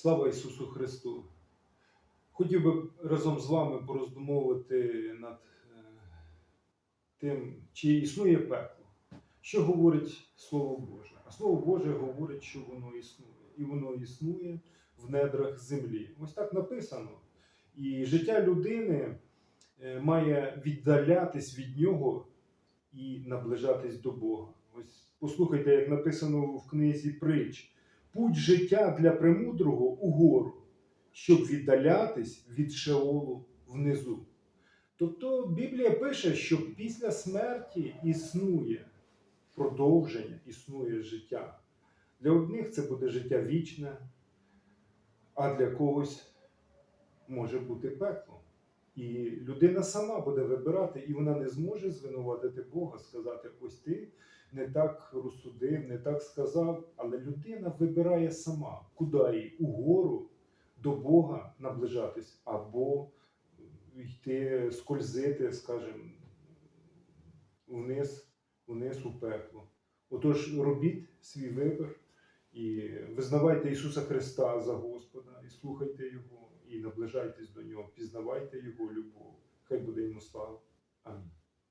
Слава Ісусу Христу! Хотів би разом з вами пороздумовувати над е, тим, чи існує пекло. Що говорить Слово Боже? А Слово Боже говорить, що воно існує. І воно існує в недрах землі. Ось так написано. І життя людини е, має віддалятись від нього і наближатись до Бога. Ось послухайте, як написано в книзі притч. Путь життя для премудрого угору, щоб віддалятись від Шеолу внизу. Тобто Біблія пише, що після смерті існує продовження, існує життя. Для одних це буде життя вічне, а для когось може бути пекло. І людина сама буде вибирати, і вона не зможе звинуватити Бога, сказати: ось ти не так розсудив, не так сказав. Але людина вибирає сама, куди їй угору до Бога наближатись, або йти, скользити, скажімо, вниз, вниз у пекло. Отож, робіть свій вибір і визнавайте Ісуса Христа за Господа, і слухайте Його, наближайтесь до Нього, пізнавайте Його любов. Хай буде йому слава.